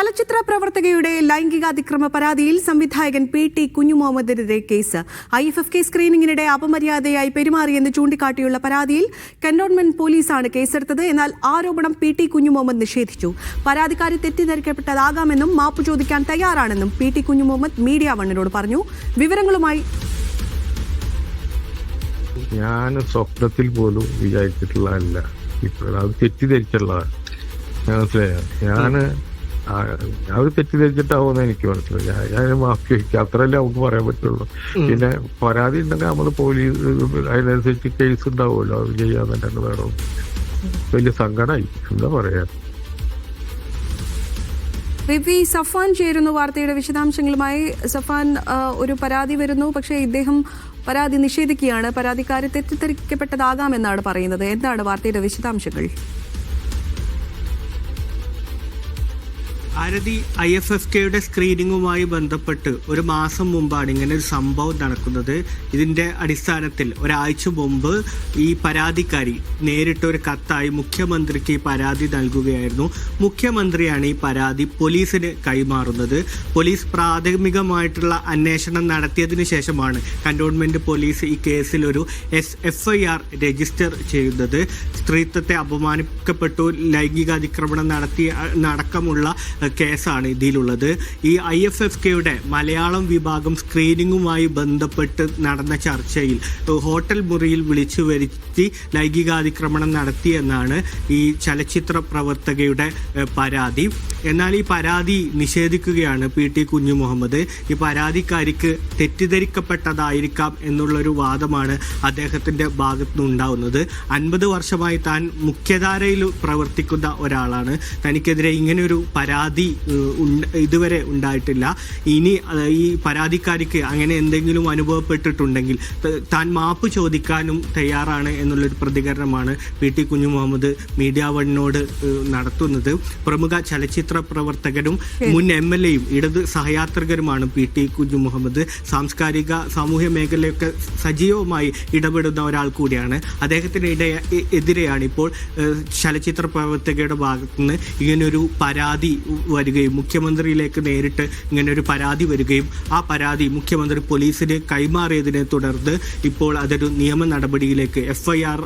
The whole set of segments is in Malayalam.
ചലച്ചിത്ര പ്രവർത്തകയുടെ ലൈംഗികാതിക്രമ പരാതിയിൽ സംവിധായകൻ P T കുഞ്ഞുമുഹമ്മദിനെതിരെ case. I F F K സ്ക്രീനിങ്ങിനിടെ അപമര്യാദയായി പെരുമാറിയെന്ന് ചൂണ്ടിക്കാട്ടിയുള്ള പരാതിയിൽ കന്റോൺമെന്റ് പോലീസാണ് കേസെടുത്തത്. എന്നാൽ ആരോപണം പി ടി കുഞ്ഞുമുഹമ്മദ് നിഷേധിച്ചു. പരാതിക്കാരി തെറ്റിദ്ധരിക്കപ്പെട്ടതാകാമെന്നും മാപ്പ് ചോദിക്കാൻ തയ്യാറാണെന്നും പി ടി കുഞ്ഞുമുഹമ്മദ് മീഡിയ വണ്ണിനോട് പറഞ്ഞു. വിവരങ്ങളുമായി ഞാൻ സ്വപ്നത്തിൽ പോലും വിചാരിച്ചിട്ടുള്ളതല്ല. തെറ്റിദ്ധരിച്ചുള്ളതാണ് മനസ്സിലായോ? ഞാൻ ആ- ഒരു തെറ്റിദ്ധരിച്ചിട്ടാവുമെന്ന് എനിക്ക് മനസ്സിലായി. ഞാൻ ഞാൻ മാഫ് ചോദിക്കുക അത്രയല്ലേ നമുക്ക് പറയാൻ പറ്റുള്ളൂ. പിന്നെ പരാതി ഉണ്ടെങ്കിൽ നമ്മൾ പോലീസ് അതിനനുസരിച്ച് കേസ് ഉണ്ടാവുമല്ലോ. അത് ചെയ്യാൻ തന്നെ വേണം വലിയ സങ്കടമായി എന്താ പറയാ? റിവി സഫാൻ ചേരുന്നു വാർത്തയുടെ വിശദാംശങ്ങളുമായി. സഫാൻ ഒരു പരാതി വരുന്നു. പക്ഷേ ഇദ്ദേഹം പരാതി നിഷേധിക്കുകയാണ്. പരാതിക്കാരെ തെറ്റിദ്ധരിക്കപ്പെട്ടതാകാമെന്നാണ് പറയുന്നത്. എന്താണ് വാർത്തയുടെ വിശദാംശങ്ങൾ? ഭാരതി ഐ എഫ് എഫ് കെയുടെ സ്ക്രീനിങ്ങുമായി ബന്ധപ്പെട്ട് ഒരു മാസം മുമ്പാണ് ഇങ്ങനെ ഒരു സംഭവം നടക്കുന്നത്. ഇതിന്റെ അടിസ്ഥാനത്തിൽ ഒരാഴ്ച മുമ്പ് ഈ പരാതിക്കാരി നേരിട്ട് ഒരു കത്തായി മുഖ്യമന്ത്രിക്ക് ഈ പരാതി നൽകുകയായിരുന്നു. മുഖ്യമന്ത്രിയാണ് ഈ പരാതി പോലീസിന് കൈമാറുന്നത്. പോലീസ് പ്രാഥമികമായിട്ടുള്ള അന്വേഷണം നടത്തിയതിനു ശേഷമാണ് കന്റോൺമെന്റ് പോലീസ് ഈ കേസിൽ ഒരു S F I R register ചെയ്യുന്നത് സ്ത്രീത്വത്തെ അപമാനിക്കപ്പെട്ടു ലൈംഗിക അതിക്രമണം നടത്തിയ നടക്കമുള്ള അഹ്, കേസാണ് ഇതിലുള്ളത്. ഈ ഐ എഫ് എഫ് കെയുടെ മലയാളം വിഭാഗം സ്ക്രീനിങ്ങുമായി ബന്ധപ്പെട്ട് നടന്ന ചർച്ചയിൽ ഹോട്ടൽ മുറിയിൽ വിളിച്ചു വരുത്തി ലൈംഗികാതിക്രമണം നടത്തിയെന്നാണ് ഈ ചലച്ചിത്ര പ്രവർത്തകയുടെ പരാതി. എന്നാൽ ഈ പരാതി നിഷേധിക്കുകയാണ് പി ടി കുഞ്ഞു മുഹമ്മദ്. ഈ പരാതിക്കാരിക്ക് തെറ്റിദ്ധരിക്കപ്പെട്ടതായിരിക്കാം എന്നുള്ളൊരു വാദമാണ് അദ്ദേഹത്തിന്റെ ഭാഗത്തു നിന്നുണ്ടാവുന്നത് അൻപത് വർഷമായി താൻ മുഖ്യധാരയിൽ പ്രവർത്തിക്കുന്ന ഒരാളാണ്. തനിക്കെതിരെ ഇങ്ങനെയൊരു പരാതി ഉണ്ട്- ഇതുവരെ ഉണ്ടായിട്ടില്ല. ഇനി ഈ പരാതിക്കാരിക്ക് അങ്ങനെ എന്തെങ്കിലും അനുഭവപ്പെട്ടിട്ടുണ്ടെങ്കിൽ താൻ മാപ്പ് ചോദിക്കാനും തയ്യാറാണ് എന്നുള്ളൊരു പ്രതികരണമാണ് പി ടി കുഞ്ഞു മുഹമ്മദ് മീഡിയ വണ്ണിനോട് നടത്തുന്നത്. പ്രമുഖ ചലച്ചിത്ര പ്രവർത്തകരും മുൻ എം എൽ എയും ഇടത് സഹയാത്രികരുമാണ് പി ടി കുഞ്ഞു മുഹമ്മദ്. സാംസ്കാരിക സാമൂഹ്യ മേഖലയൊക്കെ സജീവമായി ഇടപെടുന്ന ഒരാൾ കൂടിയാണ്. അദ്ദേഹത്തിന് ഇട എതിരെയാണ് ഇപ്പോൾ ചലച്ചിത്ര പ്രവർത്തകരുടെ ഭാഗത്തുനിന്ന് ഇങ്ങനൊരു പരാതി വരികയും മുഖ്യമന്ത്രിയിലേക്ക് നേരിട്ട് ഇങ്ങനെ ഒരു പരാതി വരികയും ആ പരാതി മുഖ്യമന്ത്രി പോലീസിന് കൈമാറിയതിനെ തുടർന്ന് ഇപ്പോൾ അതൊരു നിയമ നടപടിയിലേക്ക് എഫ് ഐ ആർ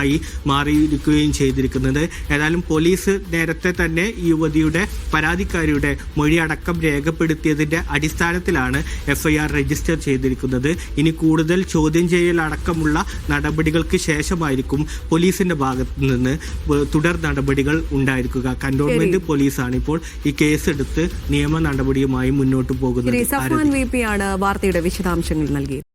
ആയി മാറിയിരിക്കുകയും ചെയ്തിരിക്കുന്നത്. ഏതായാലും പോലീസ് നേരത്തെ തന്നെ ഈ യുവതിയുടെ പരാതിക്കാരിയുടെ മൊഴി അടക്കം രേഖപ്പെടുത്തിയതിന്റെ അടിസ്ഥാനത്തിലാണ് എഫ് ഐ ആർ രജിസ്റ്റർ ചെയ്തിരിക്കുന്നത്. ഇനി കൂടുതൽ ചോദ്യം ചെയ്യൽ അടക്കമുള്ള നടപടികൾക്ക് ശേഷമായിരിക്കും പോലീസിന്റെ ഭാഗത്തു നിന്ന് തുടർ നടപടികൾ ഉണ്ടായിരിക്കുക. കണ്ടോൺമെന്റ് പോലീസാണ് ഇപ്പോൾ ഈ കേസെടുത്ത് നിയമ നടപടിയുമായി മുന്നോട്ട് പോകുന്നത് വാർത്തയുടെ വിശദാംശങ്ങൾ നൽകിയത്.